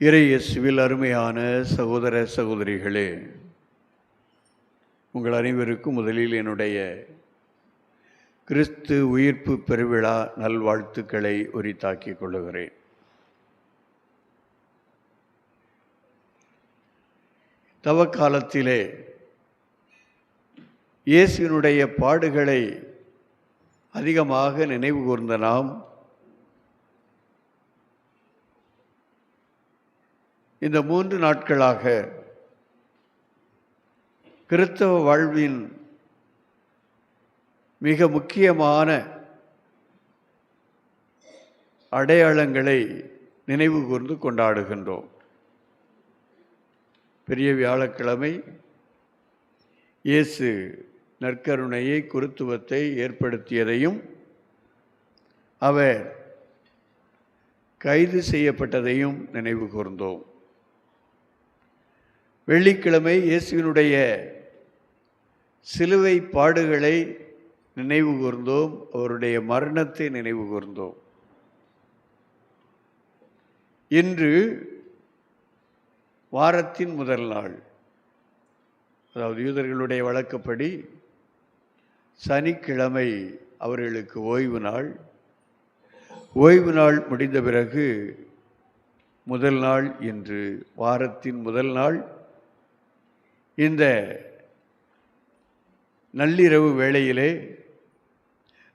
இறையேசுவில் அருமையான சகோதர சகோதரிகளே உங்கள் அனைவருக்கும் முதலில் என்னுடைய கிறிஸ்து உயிர்ப்பு பெருவிழா நல்வாழ்த்துக்களை உரித்தாக்கிக் கொள்ளுகிறேன் தவக்காலத்திலே இயேசுவினுடைய பாடுகளை அதிகமாக நினைவு கூர்ந்த நாம் இந்த மூன்று நாட்களாக கிறிஸ்தவ வாழ்வின் மிக முக்கியமான அடையாளங்களை நினைவு கூர்ந்து கொண்டாடுகின்றோம். பெரிய வியாழக்கிழமை இயேசு நற்கருணையை குருத்துவத்தை ஏற்படுத்தியதையும் அவர் கைது செய்யப்பட்டதையும் நினைவு கூர்ந்தோம். வெள்ளிக்கிழமை இயேசுவினுடைய சிலுவை பாடுகளை நினைவு கூர்ந்தோம் அவருடைய மரணத்தை நினைவு கூர்ந்தோம். இன்று வாரத்தின் முதல் நாள். அதாவது யூதர்களுடைய வழக்கப்படி சனிக்கிழமை அவர்களுக்கு ஓய்வு நாள். ஓய்வு நாள் முடிந்த பிறகு முதல் நாள் இன்று வாரத்தின் முதல் நாள். இந்த நள்ளிரவு வேளையிலே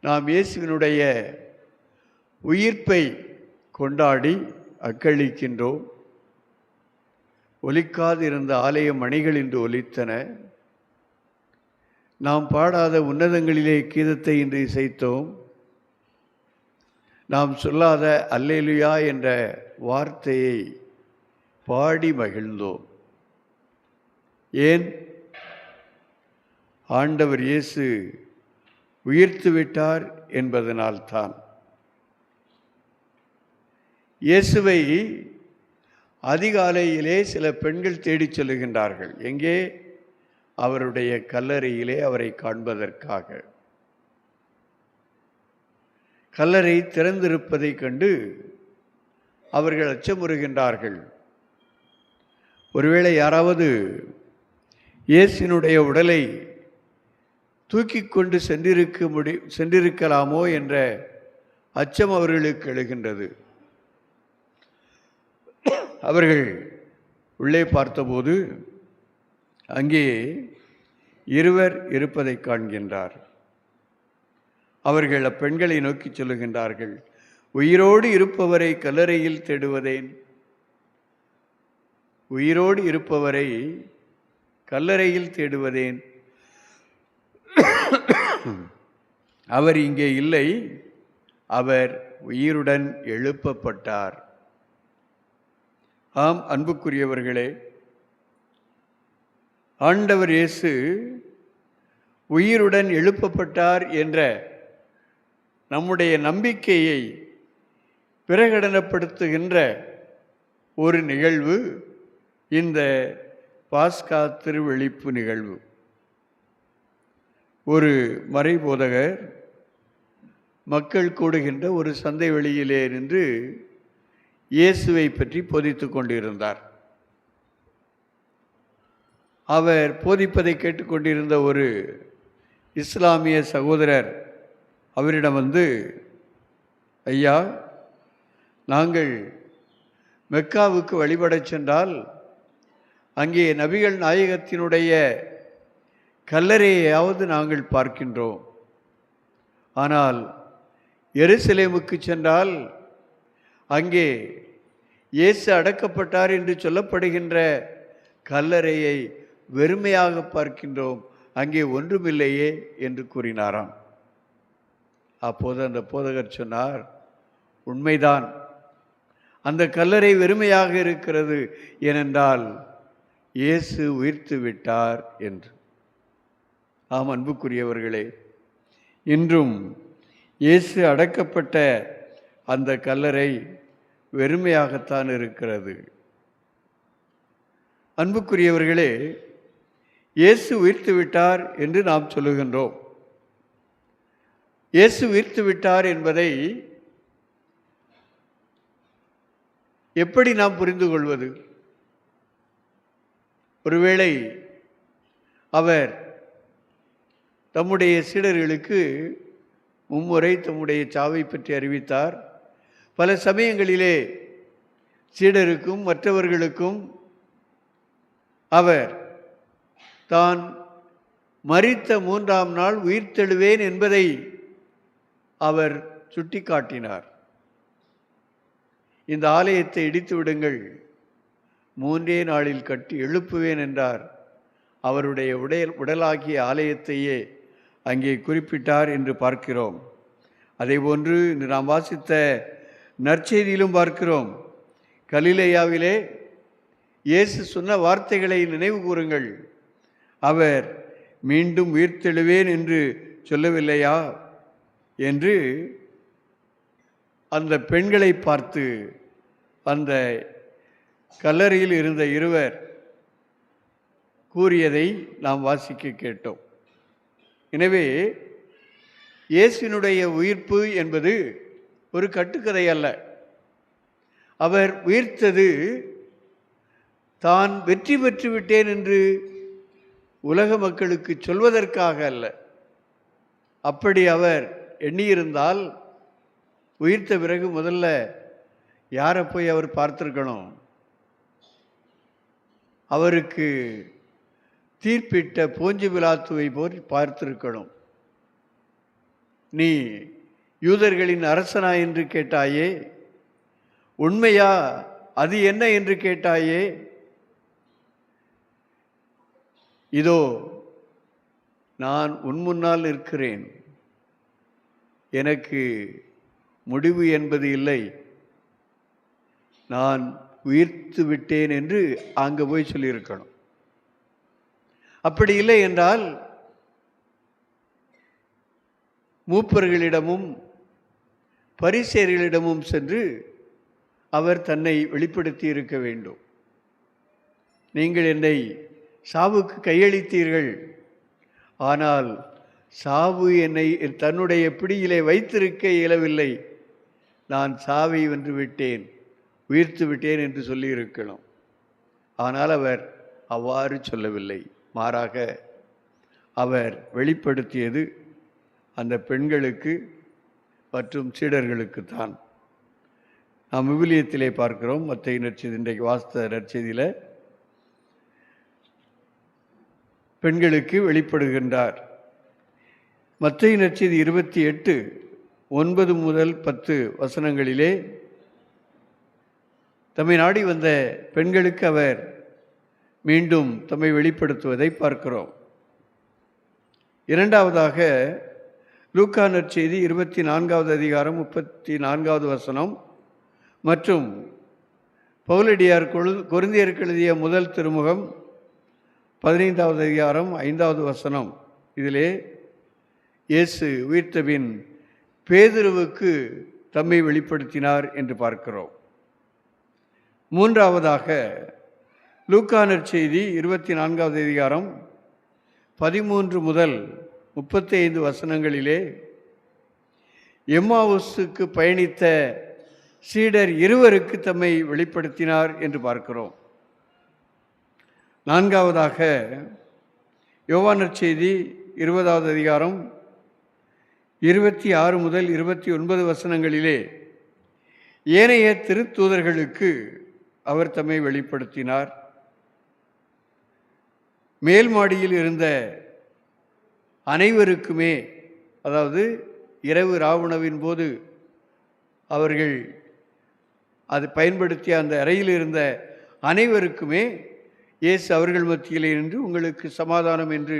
நாம் இயேசுவினுடைய உயிர்ப்பை கொண்டாடி அக்களிக்கின்றோம். ஒலிக்காது இருந்த ஆலய மணிகள் இன்று ஒலித்தன. நாம் பாடாத உன்னதங்களிலே கீதத்தை இன்று இசைத்தோம். நாம் சொல்லாத அல்லேலுயா என்ற வார்த்தையை பாடி மகிழ்ந்தோம். ஏன்? ஆண்டவர் இயேசு உயிர்த்து விட்டார் என்பதனால்தான். இயேசுவை அதிகாலையிலே சில பெண்கள் தேடிச் செல்லுகின்றார்கள். எங்கே? அவருடைய கல்லறையிலே அவரை காண்பதற்காக. கல்லறை திறந்திருப்பதைக் கண்டு அவர்கள் அச்சமுறுகின்றார்கள். ஒருவேளை யாராவது இயேசினுடைய உடலை தூக்கி கொண்டு சென்றிருக்க முடி சென்றிருக்கலாமோ என்ற அச்சம் அவர்களுக்கு எழுகின்றது. அவர்கள் உள்ளே பார்த்தபோது அங்கே இருவர் இருப்பதை காண்கின்றார். அவர்கள் அப்பெண்களை நோக்கி சொல்லுகின்றார்கள். உயிரோடு இருப்பவரை கல்லறையில் தேடுவதேன். உயிரோடு இருப்பவரை கல்லறையில் தேடுவதேன். அவர் இங்கே இல்லை. அவர் உயிருடன் எழுப்பப்பட்டார். ஆம் அன்புக்குரியவர்களே ஆண்டவர் இயேசு உயிருடன் எழுப்பப்பட்டார் என்ற நம்முடைய நம்பிக்கையை பிரகடனப்படுத்துகின்ற ஒரு நிகழ்வு இந்த பாஸ்கா திருவெளிப்பு நிகழ்வு. ஒரு மறைபோதகர் மக்கள் கூடுகின்ற ஒரு சந்தை வெளியிலே நின்று இயேசுவை பற்றி போதித்து கொண்டிருந்தார். அவர் போதிப்பதை கேட்டுக்கொண்டிருந்த ஒரு இஸ்லாமிய சகோதரர் அவரிடம் வந்து ஐயா நாங்கள் மெக்காவுக்கு வழிபடச் சென்றால் அங்கே நபிகள் நாயகத்தினுடைய கல்லறையாவது நாங்கள் பார்க்கின்றோம். ஆனால் எருசலேமுக்கு சென்றால் அங்கே இயேசு அடக்கப்பட்டார் என்று சொல்லப்படுகின்ற கல்லறையை வெறுமையாக பார்க்கின்றோம். அங்கே ஒன்றுமில்லையே என்று கூறினாராம். அப்போது அந்த போதகர் சொன்னார் உண்மைதான். அந்த கல்லறை வெறுமையாக இருக்கிறது ஏனென்றால் இயேசு உயிர்த்து விட்டார் என்று. ஆம் அன்புக்குரியவர்களே இன்றும் இயேசு அடக்கப்பட்ட அந்த கல்லறை வெறுமையாகத்தான் இருக்கிறது. அன்புக்குரியவர்களே இயேசு உயிர்த்து விட்டார் என்று நாம் சொல்லுகின்றோம். இயேசு உயிர்த்து விட்டார் என்பதை எப்படி நாம் புரிந்து கொள்வது? ஒருவேளை அவர் தம்முடைய சீடர்களுக்கு மும்முறை தம்முடைய சாவை பற்றி அறிவித்தார். பல சமயங்களிலே சீடருக்கும் மற்றவர்களுக்கும் அவர் தான் மறித்த மூன்றாம் நாள் உயிர்த்தெழுவேன் என்பதை அவர் சுட்டிக்காட்டினார். இந்த ஆலயத்தை இடித்து விடுங்கள். மூன்றே நாளில் கட்டி எழுப்புவேன் என்றார். அவருடைய உடல் உடலாகிய ஆலயத்தையே அங்கே குறிப்பிட்டார் என்று பார்க்கிறோம். அதேபோன்று இன்று நாம் வாசித்த நற்செய்தியிலும் பார்க்கிறோம். கலிலேயாவிலே இயேசு சொன்ன வார்த்தைகளை நினைவு கூறுங்கள். அவர் மீண்டும் உயிர்த்தெழுவேன் என்று சொல்லவில்லையா? என்று அந்த பெண்களை பார்த்து அந்த கல்லறையில் இருந்த இருவர் கூறியதை நாம் வாசிக்க கேட்டோம். எனவே இயேசுவினுடைய உயிர்ப்பு என்பது ஒரு கட்டுக்கதை அல்ல. அவர் உயிர்த்தது தான் வெற்றி பெற்று விட்டேன் என்று உலக மக்களுக்கு சொல்வதற்காக அல்ல. அப்படி அவர் எண்ணியிருந்தால் உயிர்த்த பிறகு முதல்ல யாரை போய் அவர் பார்த்துருக்கணும்? அவருக்கு தீர்ப்பிட்ட போஞ்சு விழாத்துவை போல் பார்த்திருக்கணும். நீ யூதர்களின் அரசனா என்று கேட்டாயே உண்மையா அது என்ன என்று கேட்டாயே? இதோ நான் உன் முன்னால் இருக்கிறேன் எனக்கு முடிவு என்பது இல்லை. நான் உயிர்த்து விட்டேன் என்று அங்கே போய் சொல்லியிருக்கணும். அப்படி இல்லை என்றால் மூப்பர்களிடமும் பரிசேர்களிடமும் சென்று அவர் தன்னை வெளிப்படுத்தி இருக்க வேண்டும். நீங்கள் என்னை சாவுக்கு கையளித்தீர்கள். ஆனால் சாவு என்னை தன்னுடைய பிடியிலே வைத்திருக்க இயலவில்லை. நான் சாவை வென்று விட்டேன். உயிர்த்து விட்டேன் என்று சொல்லியிருக்கணும். ஆனால் அவர் அவ்வாறு சொல்லவில்லை. மாறாக அவர் வெளிப்படுத்தியது அந்த பெண்களுக்கு மற்றும் சீடர்களுக்கு தான் நாம் விவிலியத்திலே பார்க்கிறோம். மற்ற நற்செய்தி இன்றைக்கு வாஸ்த நற்செய்தியில் பெண்களுக்கு வெளிப்படுகின்றார். மற்ற நற்செய்தி இருபத்தி எட்டு ஒன்பது முதல் பத்து வசனங்களிலே தம்மை நாடி வந்த பெண்களுக்கு அவர் மீண்டும் தம்மை வெளிப்படுத்துவதை பார்க்கிறோம். இரண்டாவதாக லூக்கா நற்செய்தி இருபத்தி நான்காவது அதிகாரம் முப்பத்தி நான்காவது வசனம். மற்றும் பவுலடியார் கொழு குருந்தியருக்கு எழுதிய முதல் திருமுகம் பதினைந்தாவது அதிகாரம் ஐந்தாவது வசனம். இதிலே இயேசு உயிர்த்தபின் பேதுருவுக்கு தம்மை வெளிப்படுத்தினார் என்று பார்க்கிறோம். மூன்றாவதாக லூக்கானர் செய்தி இருபத்தி நான்காவது அதிகாரம் பதிமூன்று முதல் முப்பத்தி ஐந்து வசனங்களிலே எம்மாவுஸுக்கு பயணித்த சீடர் இருவருக்கு தம்மை வெளிப்படுத்தினார் என்று பார்க்கிறோம். நான்காவதாக யோவானர் செய்தி இருபதாவது அதிகாரம் இருபத்தி ஆறு முதல் இருபத்தி ஒன்பது வசனங்களிலே ஏனைய திருத்தூதர்களுக்கு அவர் தம்மை வெளிப்படுத்தினார். மேல் மாடியில் இருந்த அனைவருக்குமே அதாவது இரவு ராவணவின் போது அவர்கள் அது பயன்படுத்திய அந்த அறையில் இருந்த அனைவருக்குமே இயேசு அவர்கள் மத்தியிலே நின்று உங்களுக்கு சமாதானம் என்று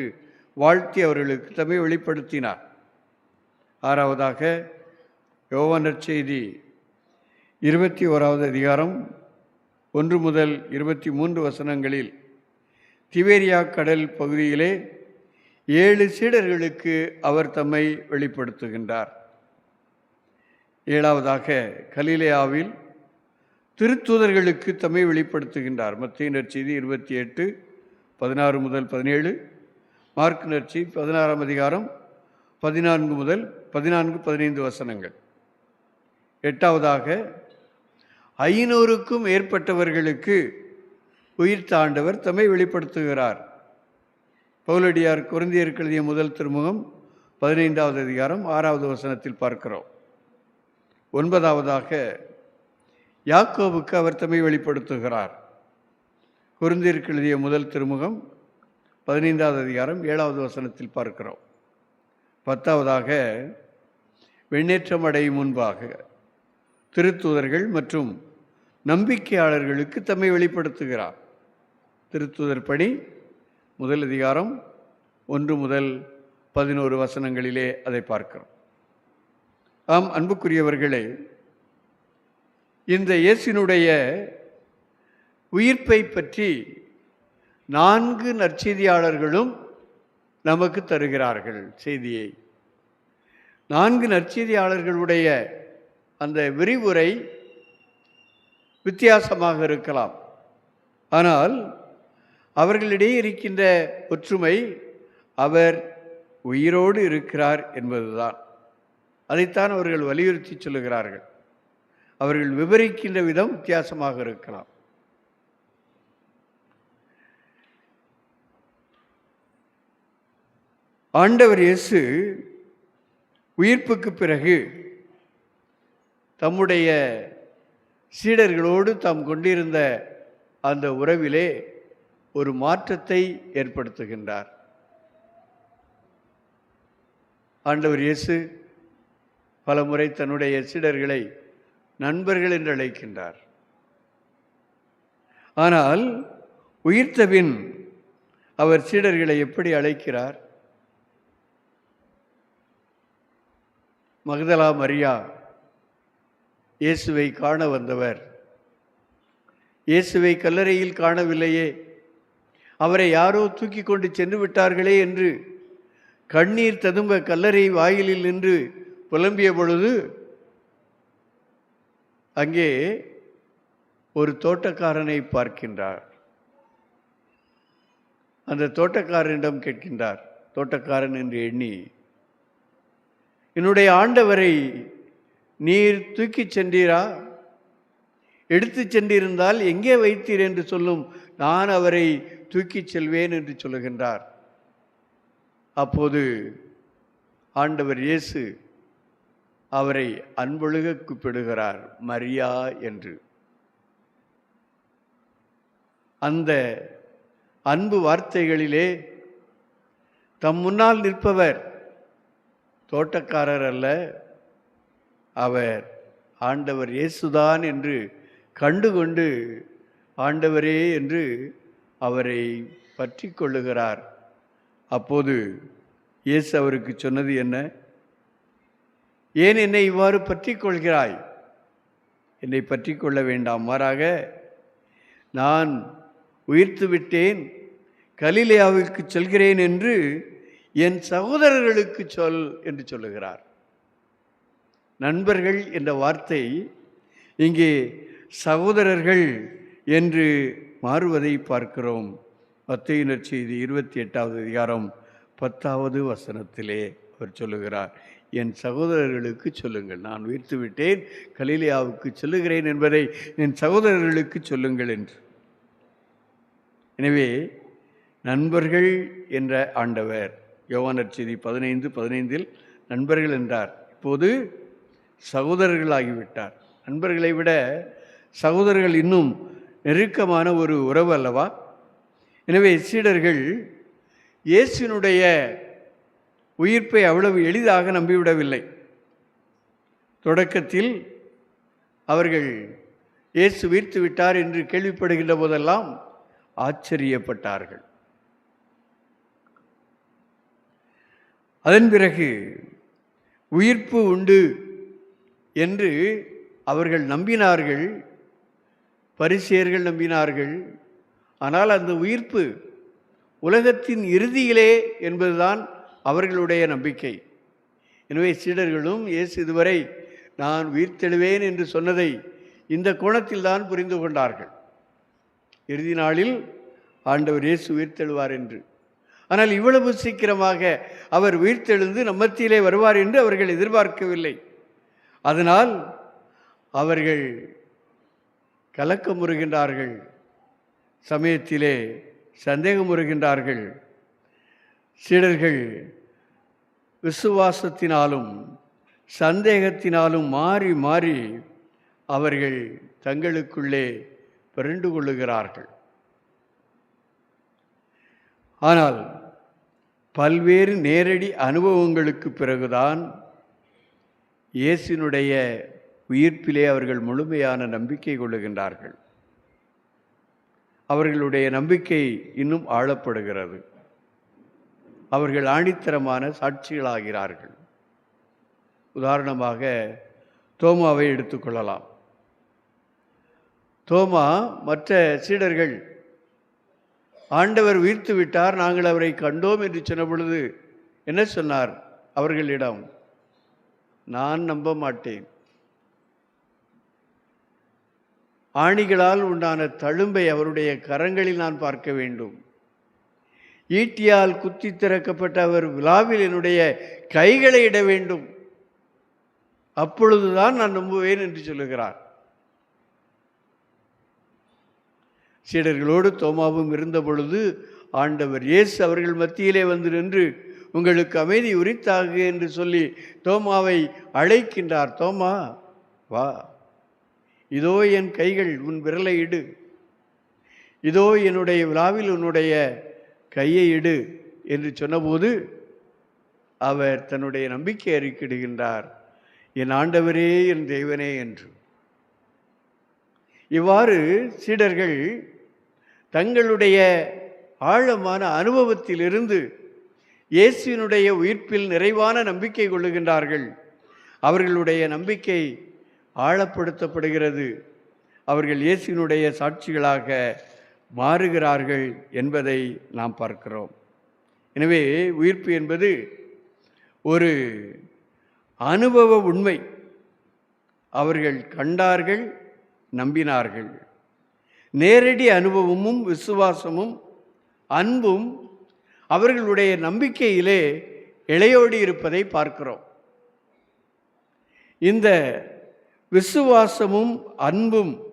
வாழ்த்தி அவர்களுக்கு தம்மை வெளிப்படுத்தினார். ஆறாவதாக யோவானர் செய்தி இருபத்தி ஓராவது அதிகாரம் ஒன்று முதல் இருபத்தி மூன்று வசனங்களில் திவேரியா கடல் பகுதியிலே ஏழு சீடர்களுக்கு அவர் தம்மை வெளிப்படுத்துகின்றார். ஏழாவதாக கலிலேயாவில் திருத்தூதர்களுக்கு தம்மை வெளிப்படுத்துகின்றார். மத்திய நற்செய்தி இருபத்தி எட்டு பதினாறு முதல் பதினேழு மார்க் நற்சி பதினாறாம் அதிகாரம் பதினான்கு முதல் பதினான்கு பதினைந்து வசனங்கள். எட்டாவதாக ஐநூறுக்கும் மேற்பட்டவர்களுக்கு உயிர் தாண்டவர் தம்மை வெளிப்படுத்துகிறார். பவுலடியார் குருந்தியருக்கு எழுதிய முதல் திருமுகம் பதினைந்தாவது அதிகாரம் ஆறாவது வசனத்தில் பார்க்கிறோம். ஒன்பதாவதாக யாக்கோவுக்கு அவர் தம்மை வெளிப்படுத்துகிறார். குருந்தியருக்கு எழுதிய முதல் திருமுகம் பதினைந்தாவது அதிகாரம் ஏழாவது வசனத்தில் பார்க்கிறோம். பத்தாவதாக வெண்ணேற்றம் அடையும் முன்பாக திருத்தூதர்கள் மற்றும் நம்பிக்கையாளர்களுக்கு தம்மை வெளிப்படுத்துகிறார். திருத்தூதர் பணி முதல் அதிகாரம் ஒன்று முதல் பதினோரு வசனங்களிலே அதை பார்க்கிறோம். ஆம் அன்புக்குரியவர்களே இந்த இயேசினுடைய உயிர்ப்பை பற்றி நான்கு நற்செய்தியாளர்களும் நமக்கு தருகிறார்கள் செய்தியை. நான்கு நற்செய்தியாளர்களுடைய அந்த விரிவுரை வித்தியாசமாக இருக்கலாம். ஆனால் அவர்களிடையே இருக்கின்ற ஒற்றுமை அவர் உயிரோடு இருக்கிறார் என்பதுதான். அதைத்தான் அவர்கள் வலியுறுத்தி சொல்லுகிறார்கள். அவர்கள் விவரிக்கின்ற விதம் வித்தியாசமாக இருக்கலாம். ஆண்டவர் இயேசு உயிர்ப்புக்கு பிறகு தம்முடைய சீடர்களோடு தாம் கொண்டிருந்த அந்த உறவிலே ஒரு மாற்றத்தை ஏற்படுத்துகின்றார். ஆண்டவர் இயேசு பலமுறை தன்னுடைய சீடர்களை நண்பர்கள் என்று அழைக்கின்றார். ஆனால் உயிர்த்தபின் அவர் சீடர்களை எப்படி அழைக்கிறார்? மகதலா மரியா இயேசுவை காண வந்தவர். இயேசுவை கல்லறையில் காணவில்லையே. அவரை யாரோ தூக்கி கொண்டு சென்று விட்டார்களே என்று கண்ணீர் ததும்ப கல்லறை வாயிலில் நின்று புலம்பிய பொழுது அங்கே ஒரு தோட்டக்காரனை பார்க்கின்றார். அந்த தோட்டக்காரனிடம் கேட்கின்றார் தோட்டக்காரன் என்று எண்ணி என்னுடைய ஆண்டவரை நீர் தூக்கிச் சென்றீரா? எடுத்துச் சென்றிருந்தால் எங்கே வைத்தீர் என்று சொல்லும் நான் அவரை தூக்கிச் செல்வேன் என்று சொல்லுகின்றார். அப்போது ஆண்டவர் இயேசு அவரை அன்பொழுக கூப்பிடுகிறார் மரியா என்று. அந்த அன்பு வார்த்தைகளிலே தம் முன்னால் நிற்பவர் தோட்டக்காரர் அல்ல அவர் ஆண்டவர் இயேசுதான் என்று கண்டுகொண்டு ஆண்டவரே என்று அவரை பற்றி கொள்ளுகிறார். அப்போது இயேசு அவருக்கு சொன்னது என்ன? ஏன் என்னை இவ்வாறு பற்றி கொள்கிறாய்? என்னை பற்றி கொள்ள வேண்டாம். மாறாக நான் உயிர்த்து விட்டேன் கலிலேயாவுக்கு செல்கிறேன் என்று என் சகோதரர்களுக்கு சொல் என்று சொல்லுகிறார். நண்பர்கள் என்ற வார்த்தை இங்கே சகோதரர்கள் என்று மாறுவதை பார்க்கிறோம். மத்தையினர் செய்தி இருபத்தி எட்டாவது அதிகாரம் பத்தாவது வசனத்திலே அவர் சொல்லுகிறார். என் சகோதரர்களுக்கு சொல்லுங்கள். நான் உயிர்த்து விட்டேன் கலிலியாவுக்கு சொல்லுகிறேன் என்பதை என் சகோதரர்களுக்கு சொல்லுங்கள் என்று. எனவே நண்பர்கள் என்ற ஆண்டவர் யோவானர் செய்தி பதினைந்து பதினைந்தில் நண்பர்கள் என்றார். இப்போது சகோதரர்களாகிவிட்டார். நண்பர்களை விட சகோதரர்கள் இன்னும் நெருக்கமான ஒரு உறவு அல்லவா? எனவே சீடர்கள் இயேசுனுடைய உயிர்ப்பை அவ்வளவு எளிதாக நம்பிவிடவில்லை. தொடக்கத்தில் அவர்கள் இயேசு உயிர்த்து விட்டார் என்று கேள்விப்படுகின்ற போதெல்லாம் ஆச்சரியப்பட்டார்கள். அதன் பிறகு உயிர்ப்பு உண்டு என்று அவர்கள் நம்பினார்கள் பரிசேயர்கள் நம்பினார்கள். ஆனால் அந்த உயிர்ப்பு உலகத்தின் இறுதியிலே என்பதுதான் அவர்களுடைய நம்பிக்கை. எனவே சீடர்களும் இயேசு இதுவரை நான் உயிர்த்தெழுவேன் என்று சொன்னதை இந்த கோணத்தில் தான் புரிந்து கொண்டார்கள். இறுதி நாளில் ஆண்டவர் இயேசு உயிர்த்தெழுவார் என்று. ஆனால் இவ்வளவு சீக்கிரமாக அவர் உயிர்த்தெழுந்து நம்மத்திலே வருவார் என்று அவர்கள் எதிர்பார்க்கவில்லை. அதனால் அவர்கள் கலக்கமுறுகின்றார்கள். சமயத்திலே சந்தேகமுறுகின்றார்கள். சீடர்கள் விசுவாசத்தினாலும் சந்தேகத்தினாலும் மாறி மாறி அவர்கள் தங்களுக்குள்ளே பிறண்டு கொள்ளுகிறார்கள். ஆனால் பல்வேறு நேரடி அனுபவங்களுக்கு பிறகுதான் இயேசுனுடைய உயிர்ப்பிலே அவர்கள் முழுமையான நம்பிக்கை கொள்ளுகின்றார்கள். அவர்களுடைய நம்பிக்கை இன்னும் ஆழப்படுகிறது. அவர்கள் ஆணித்தரமான சாட்சிகளாகிறார்கள். உதாரணமாக தோமாவை எடுத்துக்கொள்ளலாம் தோமா மற்ற சீடர்கள் ஆண்டவர் உயிர்த்து விட்டார் நாங்கள் அவரை கண்டோம் என்று சொன்ன பொழுது என்ன சொன்னார் அவர்களிடம்? நான் நம்ப மாட்டேன். ஆணிகளால் உண்டான தழும்பை அவருடைய கரங்களில் நான் பார்க்க வேண்டும். ஈட்டியால் குத்தி திறக்கப்பட்ட அவர் விழாவில் என்னுடைய கைகளை இட வேண்டும். அப்பொழுதுதான் நான் நம்புவேன் என்று சொல்லுகிறார். சீடர்களோடு தோமாவும் இருந்த பொழுது ஆண்டவர் இயேசு அவர்கள் மத்தியிலே வந்து நின்று உங்களுக்கு அமைதி உரித்தாக என்று சொல்லி தோமாவை அழைக்கின்றார். தோமா வா. இதோ என் கைகள் உன் விரலை இடு. இதோ என்னுடைய விழாவில் உன்னுடைய கையை இடு என்று சொன்னபோது அவர் தன்னுடைய நம்பிக்கை அறிக்கிடுகின்றார். என் ஆண்டவரே என் தேவனே என்று. இவ்வாறு சீடர்கள் தங்களுடைய ஆழமான அனுபவத்திலிருந்து இயேசுவினுடைய உயிர்ப்பில் நிறைவான நம்பிக்கை கொள்ளுகின்றார்கள். அவர்களுடைய நம்பிக்கை ஆழப்படுத்தப்படுகிறது. அவர்கள் இயேசுவினுடைய சாட்சிகளாக மாறுகிறார்கள் என்பதை நாம் பார்க்கிறோம். எனவே உயிர்ப்பு என்பது ஒரு அனுபவ உண்மை. அவர்கள் கண்டார்கள் நம்பினார்கள். நேரடி அனுபவமும் விசுவாசமும் அன்பும் அவர்களுடைய நம்பிக்கையிலே இளையோடி இருப்பதை பார்க்கிறோம். இந்த விசுவாசமும் அன்பும்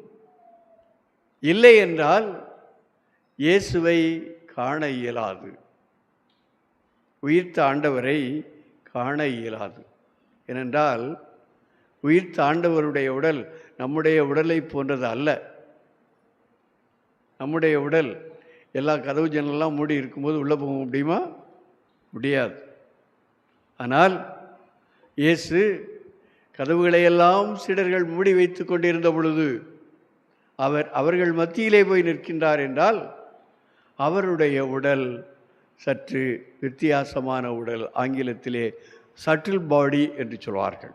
இல்லை என்றால் இயேசுவை காண இயலாது. உயிர்த்த ஆண்டவரை காண இயலாது. ஏனென்றால் உயிர்த்த ஆண்டவருடைய உடல் நம்முடைய உடலை போன்றது அல்ல. நம்முடைய உடல் எல்லா கதவு ஜன்னலாம் மூடி இருக்கும்போது உள்ளே போக முடியுமா? முடியாது. ஆனால் இயேசு கதவுகளையெல்லாம் சீடர்கள் மூடி வைத்து கொண்டிருந்த பொழுது அவர் அவர்கள் மத்தியிலே போய் நிற்கின்றார் என்றால் அவருடைய உடல் சற்று வித்தியாசமான உடல் ஆங்கிலத்திலே சட்டில் பாடி என்று சொல்வார்கள்.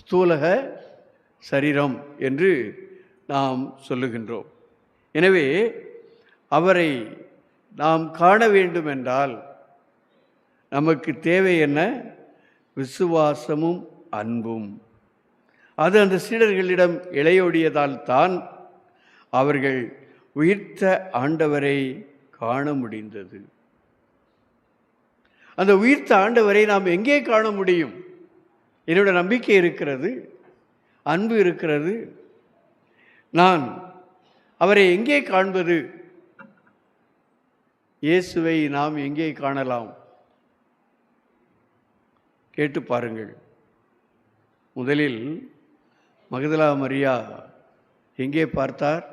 ஸ்தூலக சரீரம் என்று நாம் சொல்லுகின்றோம். எனவே அவரை நாம் காண வேண்டும் என்றால் நமக்கு தேவை என்ன? விசுவாசமும் அன்பும். அது அந்த சீடர்களிடம் இளையோடியதால் தான் அவர்கள் உயிர்த்த ஆண்டவரை காண முடிந்தது. அந்த உயிர்த்த ஆண்டவரை நாம் எங்கே காண முடியும்? என்னோட நம்பிக்கை இருக்கிறது அன்பு இருக்கிறது. நான் அவரை எங்கே காண்பது? இயேசுவை நாம் எங்கே காணலாம்? கேட்டு பாருங்கள். முதலில் மகதலா மரியா எங்கே பார்த்தார்?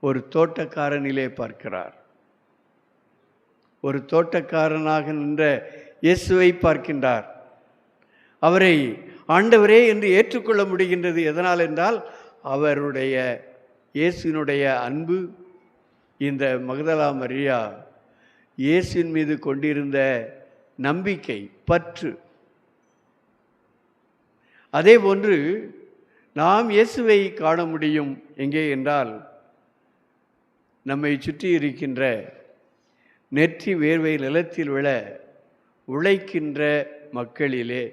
ஒரு தோட்டக்காரனிலே பார்க்கிறார். ஒரு தோட்டக்காரனாக நின்ற இயேசுவை பார்க்கின்றார். அவரை ஆண்டவரே என்று ஏற்றுக்கொள்ள முடிகின்றது எதனால் என்றால் அவருடைய இயேசுவினுடைய அன்பு இந்த மகதலா மரியா இயேசின் மீது கொண்டிருந்த நம்பிக்கை பற்று. அதே போன்று நாம் இயேசுவை காண முடியும் எங்கே என்றால் நம்மை சுற்றி இருக்கின்ற நெற்றி வேர்வை நிலத்தில் விழ உழைக்கின்ற மக்களிலே.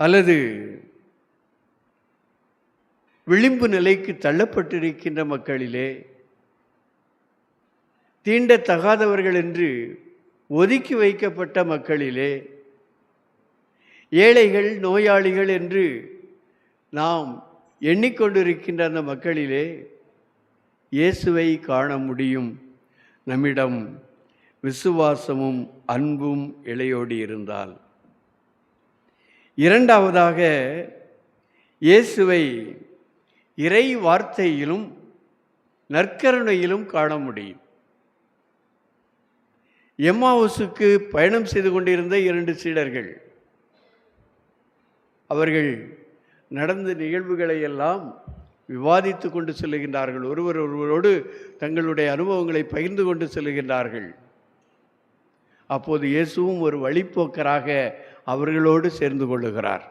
அல்லது விளிம்பு நிலைக்கு தள்ளப்பட்டிருக்கின்ற மக்களிலே தீண்டத்தகாதவர்கள் என்று ஒதுக்கி வைக்கப்பட்ட மக்களிலே ஏழைகள் நோயாளிகள் என்று நாம் எண்ணிக்கொண்டிருக்கின்ற அந்த மக்களிலே இயேசுவை காண முடியும். நம்மிடம் விசுவாசமும் அன்பும் இளையோடி இருந்தால். இரண்டாவதாக இயேசுவை இறை வார்த்தையிலும் நற்கருணையிலும் காண முடியும். எம்மாவுசுக்கு பயணம் செய்து கொண்டிருந்த இரண்டு சீடர்கள் அவர்கள் நடந்த நிகழ்வுகளை எல்லாம் விவாதித்து கொண்டு செல்லுகின்றார்கள். ஒருவர் ஒருவரோடு தங்களுடைய அனுபவங்களை பகிர்ந்து கொண்டு செல்லுகின்றார்கள். அப்போது இயேசுவும் ஒரு வழிப்போக்கராக அவர்களோடு சேர்ந்து கொள்ளுகிறார்.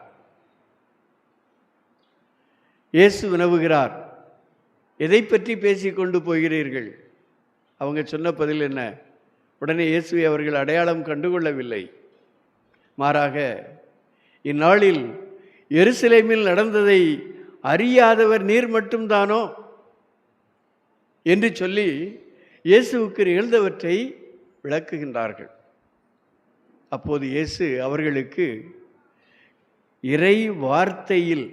இயேசு வினவுகிறார். எதை பற்றி பேசிக்கொண்டு போகிறீர்கள்? அவங்க சொன்ன பதில் என்ன? உடனே இயேசுவை அவர்கள் அடையாளம் கண்டுகொள்ளவில்லை. மாறாக இந்நாளில் எருசலேமில் நடந்ததை அறியாதவர் நீர் மட்டும்தானோ? என்று சொல்லி இயேசுவுக்கு நிகழ்ந்தவற்றை விளக்குகின்றார்கள். அப்போது இயேசு அவர்களுக்கு இறை வார்த்தையில்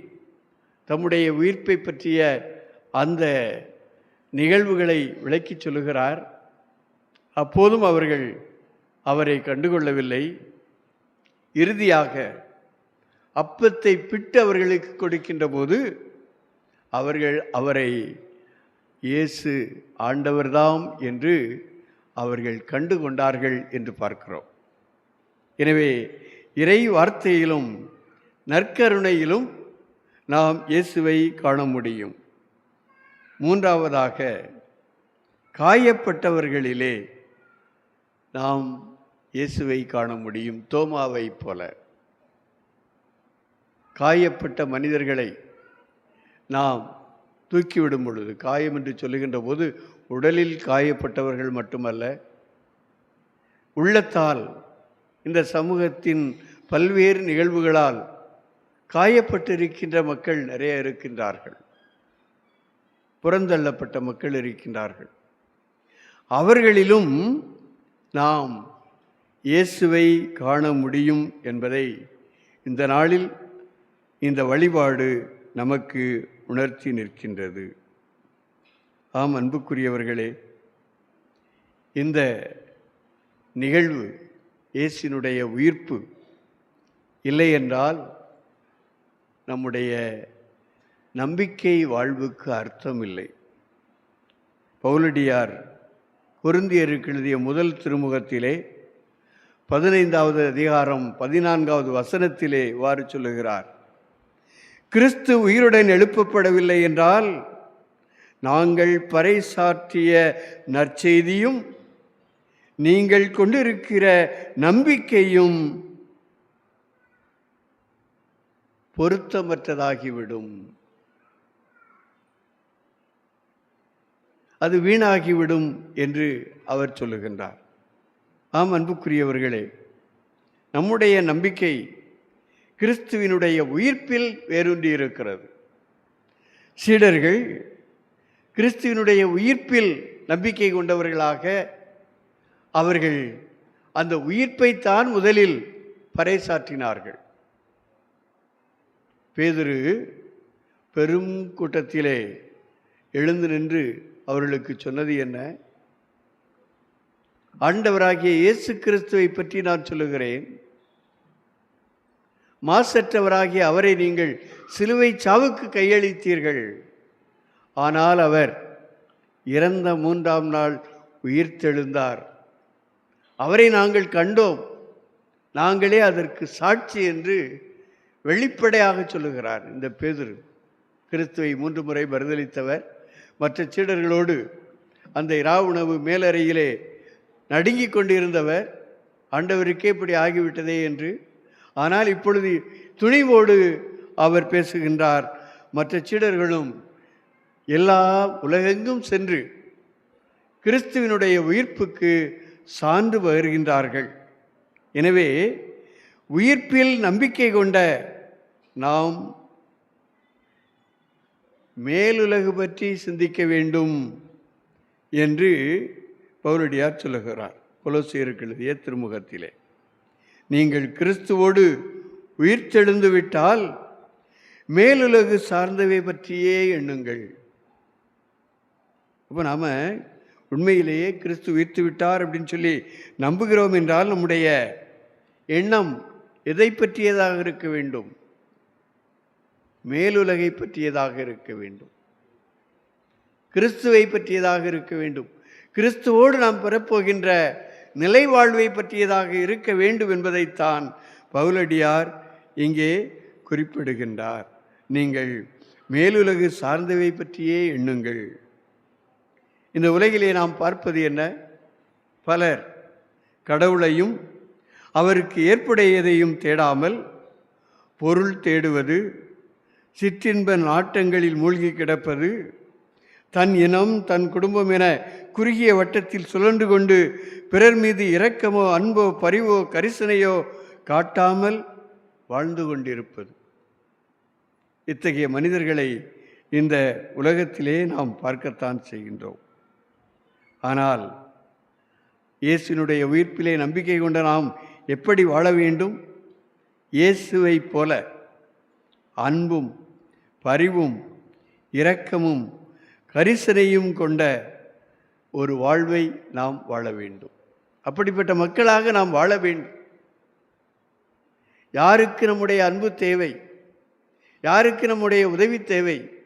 தம்முடைய உயிர்ப்பை பற்றிய அந்த நிகழ்வுகளை விளக்கிச் சொல்லுகிறார். அப்போதும் அவர்கள் அவரை கண்டுகொள்ளவில்லை. இறுதியாக அப்பத்தை பிட்டு அவர்களுக்கு கொடுக்கின்ற போது அவர்கள் அவரை இயேசு ஆண்டவர்தாம் என்று அவர்கள் கண்டு கொண்டார்கள் என்று பார்க்கிறோம். எனவே இறை வார்த்தையிலும் நற்கருணையிலும் நாம் இயேசுவை காண முடியும். மூன்றாவதாக காயப்பட்டவர்களிலே நாம் இயேசுவை காண முடியும் தோமாவை போல. காயப்பட்ட மனிதர்களை நாம் தூக்கிவிடும் பொழுது காயம் என்று சொல்லுகின்ற போது உடலில் காயப்பட்டவர்கள் மட்டுமல்ல உள்ளத்தால் இந்த சமூகத்தின் பல்வேறு நிகழ்வுகளால் காயப்பட்டிருக்கின்ற மக்கள் நிறைய இருக்கின்றார்கள். புறந்தள்ளப்பட்ட மக்கள் இருக்கின்றார்கள். அவர்களிலும் நாம் இயேசுவை காண முடியும் என்பதை இந்த நாளில் இந்த வழிபாடு நமக்கு உணர்த்தி நிற்கின்றது. ஆம் அன்புக்குரியவர்களே இந்த நிகழ்வு இயேசினுடைய உயிர்ப்பு இல்லை என்றால் நம்முடைய நம்பிக்கை வாழ்வுக்கு அர்த்தம் இல்லை பவுலடியார் பொருந்தியருக்கு எழுதிய முதல் திருமுகத்திலே பதினைந்தாவது அதிகாரம் பதினான்காவது வசனத்திலே இவ்வாறு சொல்லுகிறார் கிறிஸ்து உயிருடன் எழுப்பப்படவில்லை என்றால் நாங்கள் பறைசாற்றிய நற்செய்தியும் நீங்கள் கொண்டிருக்கிற நம்பிக்கையும் பொருத்தமற்றதாகிவிடும். அது வீணாகிவிடும் என்று அவர் சொல்லுகின்றார். ஆம் அன்புக்குரியவர்களே நம்முடைய நம்பிக்கை கிறிஸ்துவினுடைய உயிர்ப்பில் வேரூன்றி இருக்கிறது. சீடர்கள் கிறிஸ்துவினுடைய உயிர்ப்பில் நம்பிக்கை கொண்டவர்களாக அவர்கள் அந்த உயிர்ப்பைத்தான் முதலில் பறைசாற்றினார்கள். பேதுரு பெரும் கூட்டத்திலே எழுந்து நின்று அவர்களுக்கு சொன்னது என்ன? ஆண்டவராகிய இயேசு கிறிஸ்துவை பற்றி நான் சொல்லுகிறேன். மாசற்றவராகிய அவரை நீங்கள் சிலுவை சாவுக்கு கையளித்தீர்கள். ஆனால் அவர் இறந்த மூன்றாம் நாள் உயிர்த்தெழுந்தார். அவரை நாங்கள் கண்டோம். நாங்களே அதற்கு சாட்சி என்று வெளிப்படையாக சொல்லுகிறார் இந்த பேதுரு. கிறிஸ்துவை மூன்று முறை மறுதளித்தவர் மற்ற சீடர்களோடு அந்த இரா உணவு மேலறையிலே நடுங்கிக் கொண்டிருந்தவர். ஆண்டவருக்கே இப்படி ஆகிவிட்டதே என்று. ஆனால் இப்பொழுது துணிவோடு அவர் பேசுகின்றார். மற்ற சீடர்களும் எல்லா உலகெங்கும் சென்று கிறிஸ்துவினுடைய உயிர்ப்புக்கு சான்று பகிர்கின்றார்கள். எனவே உயிர்ப்பில் நம்பிக்கை கொண்ட நாம் மேலுலகு பற்றி சிந்திக்க வேண்டும் என்று பவுலடியார் சொல்லுகிறார். கொலோசியருக்கு எழுதிய திருமுகத்திலே. நீங்கள் கிறிஸ்துவோடு உயிர்த்தெழுந்து விட்டால் மேலுலகு சார்ந்தவை பற்றியே எண்ணுங்கள். அப்போ நாம் உண்மையிலேயே கிறிஸ்து உயிர்த்து விட்டார் அப்படின்னு சொல்லி நம்புகிறோம் என்றால் நம்முடைய எண்ணம் எதை பற்றியதாக இருக்க வேண்டும்? மேலுலகை பற்றியதாக இருக்க வேண்டும். கிறிஸ்துவை பற்றியதாக இருக்க வேண்டும். கிறிஸ்துவோடு நாம் பெறப்போகின்ற நிலை வாழ்வை பற்றியதாக இருக்க வேண்டும் என்பதைத்தான் பவுலடியார் இங்கே குறிப்பிடுகின்றார். நீங்கள் மேலுலகு சார்ந்தவை பற்றியே எண்ணுங்கள். இந்த உலகிலே நாம் பார்ப்பது என்ன? பலர் கடவுளையும் அவருக்கு ஏற்புடையதையும் தேடாமல் பொருள் தேடுவது சிற்றின்ப நாட்டங்களில் மூழ்கி கிடப்பது தன் இனம் தன் குடும்பம் என குறுகிய வட்டத்தில் சுழன்று கொண்டு பிறர் மீது இரக்கமோ அன்போ பரிவோ கரிசனையோ காட்டாமல் வாழ்ந்து கொண்டிருப்பது. இத்தகைய மனிதர்களை இந்த உலகத்திலே நாம் பார்க்கத்தான் செய்கின்றோம். ஆனால் இயேசுனுடைய உயிர்ப்பிலே நம்பிக்கை கொண்ட நாம் எப்படி வாழ வேண்டும்? இயேசுவைப் போல அன்பும் பரிவும் இரக்கமும் கரிசனையும் கொண்ட ஒரு வாழ்வை நாம் வாழ வேண்டும். அப்படிப்பட்ட மக்களாக நாம் வாழ வேண்டும். யாருக்கு நம்முடைய அன்பு தேவை? யாருக்கு நம்முடைய உதவி தேவை?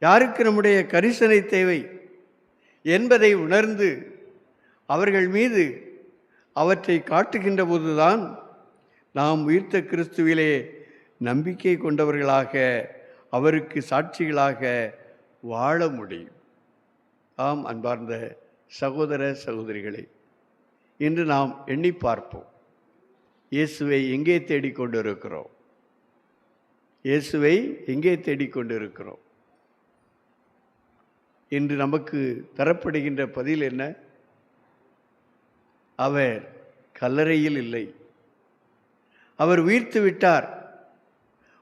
யாருக்கு நம்முடைய கரிசனை தேவை? என்பதை உணர்ந்து அவர்கள் மீது அவற்றை காட்டுகின்ற போதுதான் நாம் உயிர்த்த கிறிஸ்துவிலே நம்பிக்கை கொண்டவர்களாக அவருக்கு சாட்சிகளாக வாழ முடியும். ஆம் அன்பார்ந்த சகோதர சகோதரிகளே இன்று நாம் எண்ணி பார்ப்போம். இயேசுவை எங்கே தேடிக்கொண்டு இருக்கிறோம் இயேசுவை எங்கே தேடிக்கொண்டு இருக்கிறோம் இன்று நமக்கு தரப்படுகின்ற பதில் என்ன? அவர் கல்லறையில் இல்லை. அவர் உயிர்த்து விட்டார்.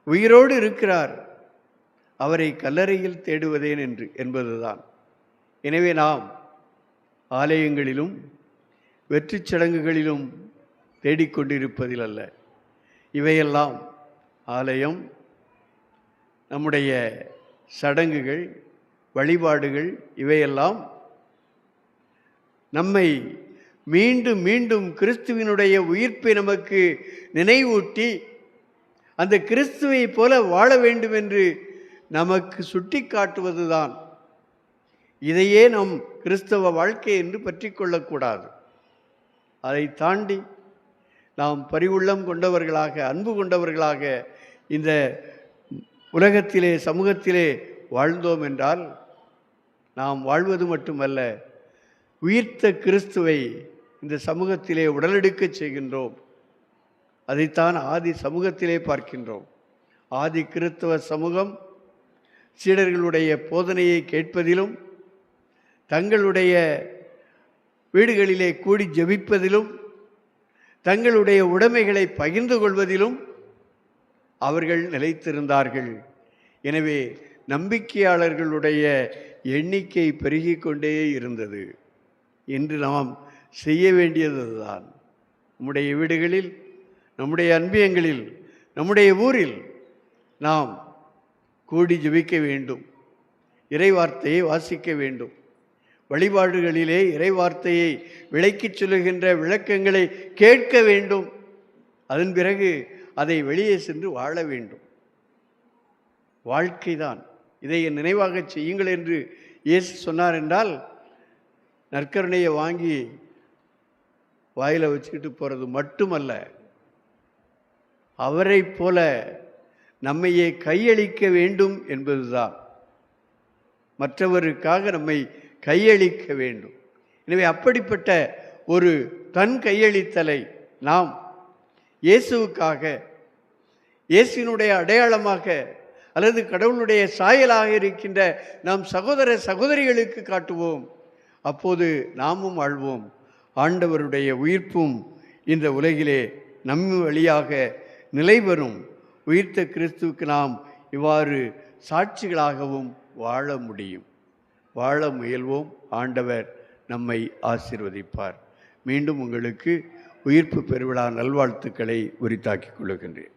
உயிரோடு இருக்கிறார். அவரை கல்லறையில் தேடுவதேன் என்று என்பதுதான். எனவே நாம் ஆலயங்களிலும் வெற்றிச் சடங்குகளிலும் தேடிக்கொண்டிருப்பதில் அல்ல இவையெல்லாம் ஆலயம் நம்முடைய சடங்குகள் வழிபாடுகள் இவையெல்லாம் நம்மை மீண்டும் மீண்டும் கிறிஸ்துவினுடைய உயிர்ப்பை நமக்கு நினைவூட்டி அந்த கிறிஸ்துவை போல வாழ வேண்டும் என்று நமக்கு சுட்டி காட்டுவதுதான் இதையே நம் கிறிஸ்தவ வாழ்க்கை என்று பற்றி கொள்ளக்கூடாது. அதை தாண்டி நாம் பரிவுள்ளம் கொண்டவர்களாக அன்பு கொண்டவர்களாக இந்த உலகத்திலே சமூகத்திலே வாழ்ந்தோம் என்றால் நாம் வாழ்வது மட்டுமல்ல உயிர்த்த கிறிஸ்துவை இந்த சமூகத்திலே உடலெடுக்கச் செய்கின்றோம். அதைத்தான் ஆதி சமூகத்திலே பார்க்கின்றோம். ஆதி கிறிஸ்தவ சமூகம் சீடர்களுடைய போதனையை கேட்பதிலும் தங்களுடைய வீடுகளிலே கூடி ஜெபிப்பதிலும் தங்களுடைய உடைமைகளை பகிர்ந்து கொள்வதிலும் அவர்கள் நிலைத்திருந்தார்கள். எனவே நம்பிக்கையாளர்களுடைய எண்ணிக்கை பெருகிக் கொண்டே இருந்தது. இன்று நாம் செய்ய வேண்டியதுதான். நம்முடைய வீடுகளில் நம்முடைய அன்பியங்களில் நம்முடைய ஊரில் நாம் கூடி ஜெபிக்க வேண்டும். இறைவார்த்தையை வாசிக்க வேண்டும். வழிபாடுகளிலே இறைவார்த்தையை விளக்கிச் சொல்லுகின்ற விளக்கங்களை கேட்க வேண்டும். அதன் பிறகு அதை வெளியே சென்று வாழ வேண்டும். வாழ்க்கைதான் இதை என் நினைவாக செய்யுங்கள் என்று இயேசு சொன்னார் என்றால் நற்கருணையை வாங்கி வாயில் வச்சுக்கிட்டு போகிறது மட்டுமல்ல அவரைப் போல நம்மையே கையளிக்க வேண்டும் என்பதுதான். மற்றவருக்காக நம்மை கையளிக்க வேண்டும். எனவே அப்படிப்பட்ட ஒரு தன் கையளித்தலை நாம் இயேசுவுக்காக இயேசுனுடைய அடையாளமாக அல்லது கடவுளுடைய சாயலாக இருக்கின்ற நம் சகோதர சகோதரிகளுக்கு காட்டுவோம். அப்போது நாமும் ஆழ்வோம். ஆண்டவருடைய உயிர்ப்பும் இந்த உலகிலே நம் வழியாக நிலைவரும் உயிர்த்த கிறிஸ்துவுக்கு நாம் இவ்வாறு சாட்சிகளாகவும் வாழ முடியும். வாழ முயல்வோம். ஆண்டவர் நம்மை ஆசிர்வதிப்பார். மீண்டும் உங்களுக்கு உயிர்ப்பு பெருவிழா நல்வாழ்த்துக்களை உரித்தாக்கிக் கொள்ளுகின்றேன்.